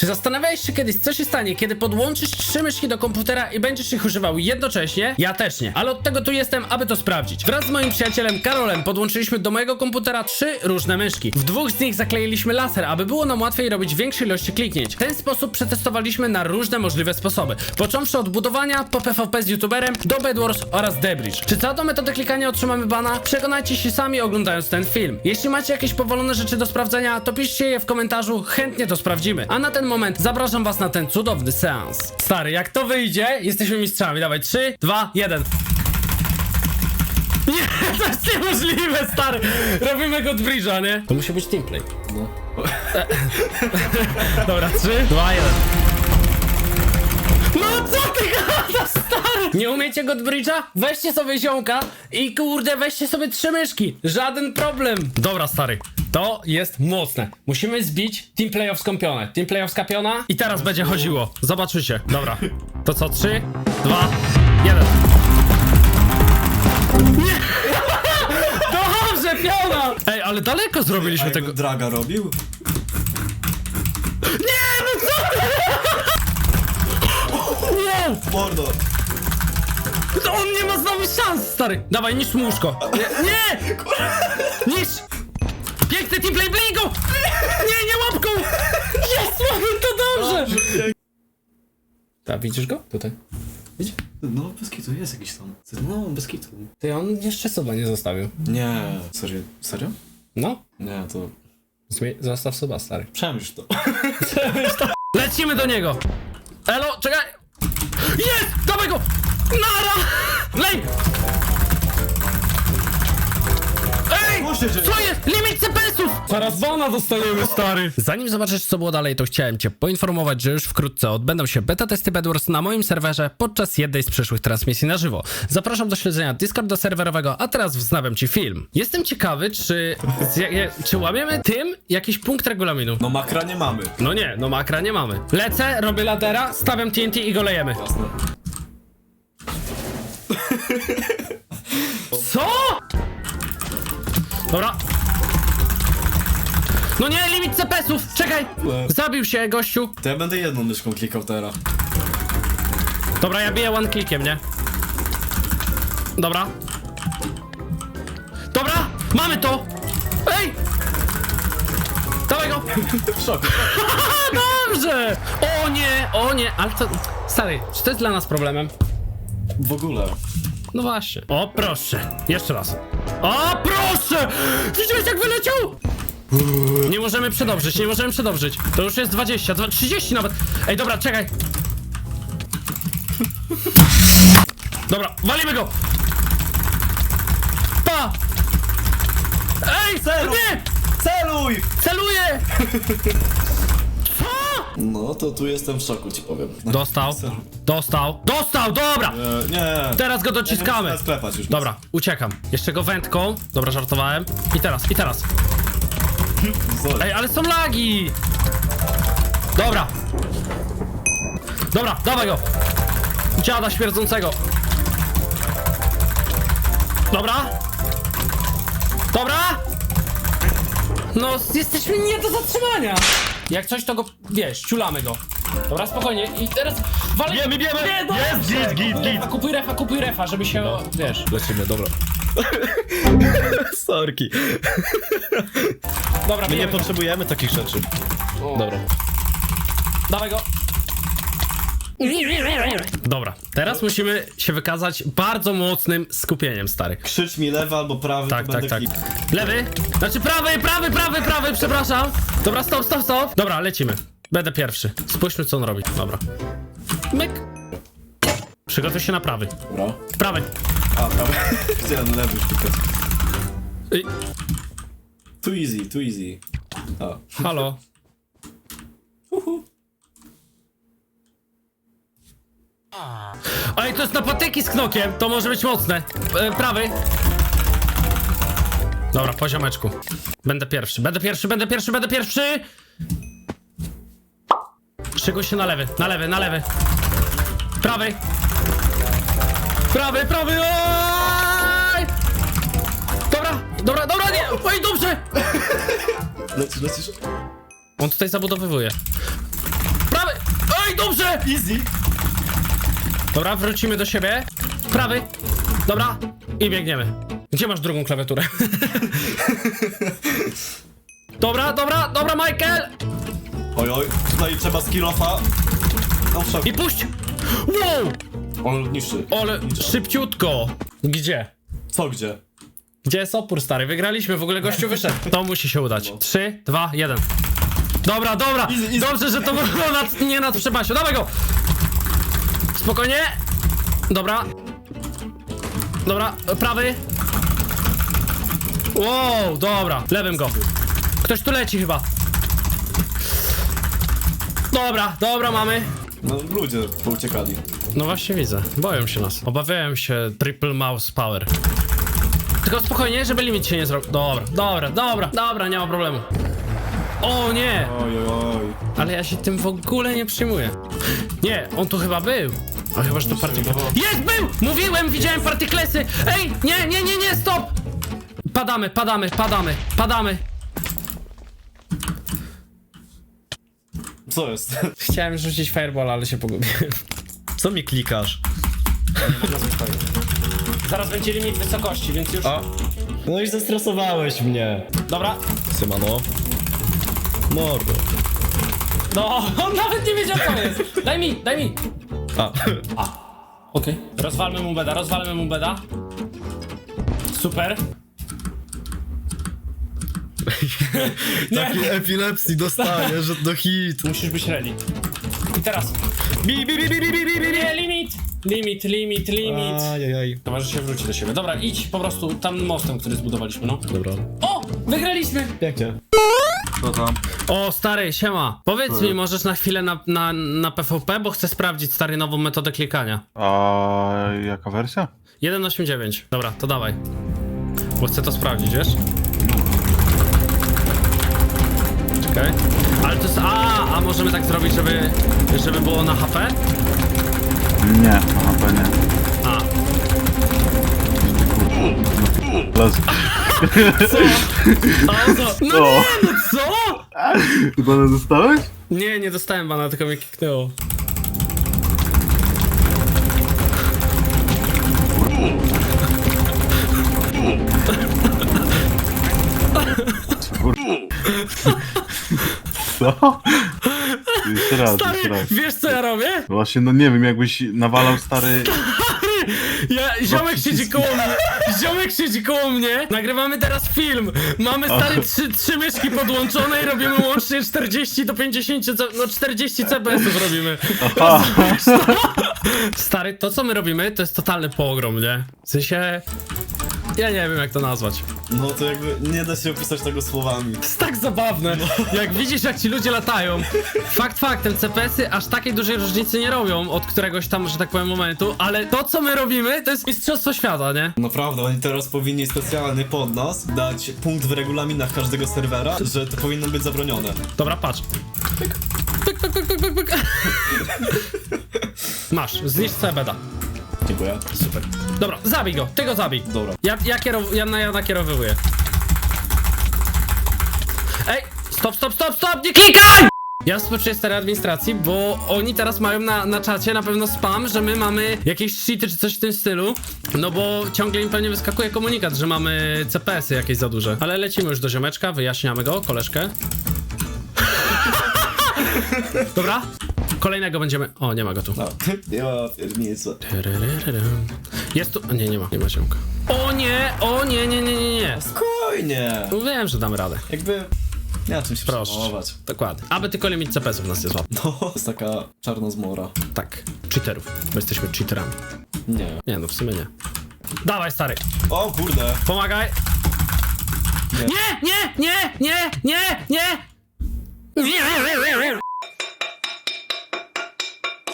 Czy zastanawiałeś się kiedyś, co się stanie, kiedy podłączysz trzy myszki do komputera i będziesz ich używał jednocześnie? Ja też nie. Ale od tego tu jestem, aby to sprawdzić. Wraz z moim przyjacielem Karolem podłączyliśmy do mojego komputera trzy różne myszki. W dwóch z nich zakleiliśmy laser, aby było nam łatwiej robić większe ilości kliknięć. W ten sposób przetestowaliśmy na różne możliwe sposoby. Począwszy od budowania, po PvP z youtuberem, do Bedwars oraz Debridge. Czy za tą metodę klikania otrzymamy bana? Przekonajcie się sami oglądając ten film. Jeśli macie jakieś powolone rzeczy do sprawdzenia, to piszcie je w komentarzu, chętnie to sprawdzimy. A na ten moment zapraszam was na ten cudowny seans. Stary, jak to wyjdzie, jesteśmy mistrzami. Dawaj, 3, 2, 1. Nie, to jest niemożliwe, stary! Robimy go od bridge'a, nie? To musi być teamplay. No. Dobra, 3, 2, 1. No co ty gadasz, stary? Nie umiecie God Bridge'a? Weźcie sobie ziomka i kurde, weźcie sobie trzy myszki. Żaden problem. Dobra, stary. To jest mocne. Musimy zbić team playoffską pionę. Team playoffska piona i teraz będzie chodziło. Zobaczycie. Dobra. To co? 3, 2, 1. Nie! Dobrze, piona! Ej, ale daleko zrobiliśmy tego. Draga robił? Nie, no! Mordo! To on nie ma znowu szans, stary! Dawaj, mu łóżko! Nie! nie! Niszcz! Piękny teamplay, blij go! Nie, nie łapką! Jest, mamy to dobrze! Tak, widzisz go? Tutaj. Widzisz? No, bez kitu, jest jakiś tam. No, bez kitu. Ty, on jeszcze suba nie zostawił. Nie. Serio? Serio? No, Nie, to... Zmie- zostaw suba, stary. Przemyśl to. Lecimy do niego! Elo, czekaj! Jest! Dawaj go! Nara! Lej! Ej! Co jest? Limit CPS-ów! Zaraz bana dostaniemy, stary! Zanim zobaczysz, co było dalej, to chciałem cię poinformować, że już wkrótce odbędą się beta testy Bedwars na moim serwerze podczas jednej z przyszłych transmisji na żywo. Zapraszam do śledzenia Discorda serwerowego, a teraz wznawiam ci film. Jestem ciekawy, czy, z- czy łamiemy tym jakiś punkt regulaminu. No makra nie mamy. No nie, no makra nie mamy. Lecę, robię ladera, stawiam TNT i go lejemy. Jasne. Co? Dobra. No nie, limit CPS-ów! Czekaj! Zabił się, gościu. To ja będę jedną myszką klikał teraz. Dobra, ja biję one clickiem, nie? Dobra. Dobra, mamy to! Ej! Dawaj go! W szoku. Dobrze! O nie, o nie, ale to... Stary, czy to jest dla nas problemem? W ogóle. No właśnie. O, proszę. Jeszcze raz. O, proszę! Widziałeś jak wyleciał? Nie możemy przedobrzyć, nie możemy przedobrzyć. To już jest 20, dwa- 30 nawet. Ej, dobra, czekaj. Dobra, walimy go! Pa! Ej, Celuj! nie! Celuj! Celuję! No, to tu jestem w szoku, ci powiem. Dostał, dostał, dostał, dobra! E, nie. Teraz go dociskamy. Nie sklepać już. Dobra, uciekam. Jeszcze go wędką. Dobra, żartowałem. I teraz, i teraz. Ej, ale są lagi! Dobra. Dobra, dawaj go. Dziada śmierdzącego. Dobra. Dobra. No, jesteśmy nie do zatrzymania. Jak coś, to go, wiesz, ciulamy go. Dobra, spokojnie. I teraz... Wale... Biemy, biemy! Nie, no. Jest, git, git, Kupuj refa, Kupuj refa, kupuj refa, żeby się, wiesz... Lecimy, dobra. Sorki. Dobra, My nie bijemy go. potrzebujemy takich rzeczy. Dobra. Dawaj go. Dobra, teraz musimy się wykazać bardzo mocnym skupieniem, stary. Krzycz mi lewy albo prawy, Tak, to tak, będę tak. klikał. Lewy, znaczy prawy, prawy, prawy, prawy, przepraszam. Dobra, stop, stop, stop. Dobra, lecimy. Będę pierwszy. Spójrzmy, co on robi. Dobra. Myk. Przygotuj się na prawy. Dobra. Prawy. A, prawy. Chciałem lewy klikać. Ej, Too easy, too easy. A. halo. Ej, to jest na patyki z knokiem. To może być mocne. E, prawy. Dobra, poziomeczku. Będę pierwszy, będę pierwszy, będę pierwszy, będę pierwszy! Szykuj się na lewy, na lewy, na lewy. Prawy. Prawy, prawy, oj! Dobra, dobra, nie! Oj, dobrze! Lecisz, lecisz? On tutaj zabudowywuje. dobrze! Easy! Dobra, wrócimy do siebie. Prawy. Dobra. I biegniemy. Gdzie masz drugą klawiaturę? dobra, dobra, dobra, Michael! Oj, oj, tutaj trzeba skillofa. No wszak. I puść! Wow! On niszczy. Ale Niszczy. szybciutko. Gdzie? Co gdzie? Gdzie jest opór, stary? Wygraliśmy, w ogóle gościu wyszedł. To musi się udać. Trzy, dwa, jeden. Dobra, dobra! Dobrze, że to było nad, nie nad przepasią. Dawaj go! Spokojnie. Dobra. Dobra, prawy. Wow, dobra. Lewym go. Ktoś tu leci chyba. Dobra, dobra, mamy. No ludzie pouciekali. No właśnie widzę. Boją się nas. Obawiają się triple mouse power. Tylko spokojnie, żeby limit się nie zrobił. Dobra, dobra, dobra, dobra, nie ma problemu. O nie! Oj, oj, oj. Ale ja się tym w ogóle nie przyjmuję. Nie, on tu chyba był. A chyba, że to partyklesy. Jest, był! Mówiłem, widziałem partyklesy! Ej, nie, nie, nie, nie, stop! Padamy, padamy, padamy, padamy. Co jest? Chciałem rzucić fireball, ale się pogubiłem. Co mi klikasz? Zaraz będzie limit wysokości, więc już... A. No i zestresowałeś mnie. Dobra, Symano. Mordo. No, on nawet nie wiedział co jest. Daj mi, daj mi. A. Okej. Rozwalmy mu beda, rozwalmy mu beda. Super. Takiej epilepsji dostaję, że do hit. Musisz być ready. I teraz. Bi, bi, bi, bi, bi, bi, bi, bi. Nie, limit. Limit, limit, limit. Ajajaj. Się wróci do siebie. Dobra, idź po prostu tam mostem, który zbudowaliśmy, no. Dobra. O! Wygraliśmy! Pięknie. Co tam? O, stary, siema. Powiedz mi, możesz na chwilę na, na, na PvP, bo chcę sprawdzić, stary, nową metodę klikania. A jaka wersja? 1.8.9. Dobra, to dawaj. Bo chcę to sprawdzić, wiesz? Czekaj. Ale to jest... A, a możemy tak zrobić, żeby, żeby było na HP? Nie, aha, pewnie. A. Los. A co? No O. nie, no co? Nie dostałeś? Nie, nie dostałem bana, tylko mnie kiknęło. Co? Jeszcze raz, Stary, jeszcze raz. wiesz co ja robię? Właśnie, no nie wiem, jakbyś nawalał stary... Ja, ziomek siedzi koło mnie, ziomek siedzi koło mnie, nagrywamy teraz film, mamy stary trzy, trzy myszki podłączone i robimy łącznie 40 do 50, C- no 40 CBS-ów robimy. Aha. Stary, to co my robimy, to jest totalny pogrom, nie? W sensie, ja nie wiem jak to nazwać. No to jakby nie da się opisać tego słowami. To jest tak zabawne, jak widzisz jak ci ludzie latają. Fakt faktem, CPS-y aż takiej dużej różnicy nie robią od któregoś tam, że tak powiem, momentu, ale to co my robimy, to jest mistrzostwo świata, nie? Naprawdę, oni teraz powinni specjalny pod nas dać punkt w regulaminach każdego serwera, że to powinno być zabronione. Dobra, patrz. Pyk, pyk, pyk, pyk, pyk, pyk, pyk. Masz, zniszcz CBD. Dziękuję. Super. Dobra, zabij go, ty go zabij. Dobra. Ja, ja, kierow, ja, na, ja nakierowywuję. Ej, stop, stop, stop, stop, nie klikaj! Ja współczuję starej administracji, bo oni teraz mają na, na czacie na pewno spam, że my mamy jakieś cheaty czy coś w tym stylu. No bo ciągle im pewnie wyskakuje komunikat, że mamy CPS-y jakieś za duże. Ale lecimy już do ziomeczka, wyjaśniamy go, koleżkę. Dobra, kolejnego będziemy... O, nie ma go tu. No, nie ma. Tyryryryrum. Jest tu... Nie, nie ma, nie ma ziomka. O nie, o nie, nie, nie, nie, nie. Spokojnie. Wiem, że dam radę. Jakby nie ma czym się Proszę. przejmować. Dokładnie. Aby tylko limit CPS-ów nas nie złapał. No, to jest taka czarna zmora. Tak. Cheaterów. Bo jesteśmy cheaterami. Nie. Nie, no w sumie nie. Dawaj, stary. O kurde. Pomagaj. Nie. Nie, nie, nie, nie, nie, nie. Nie,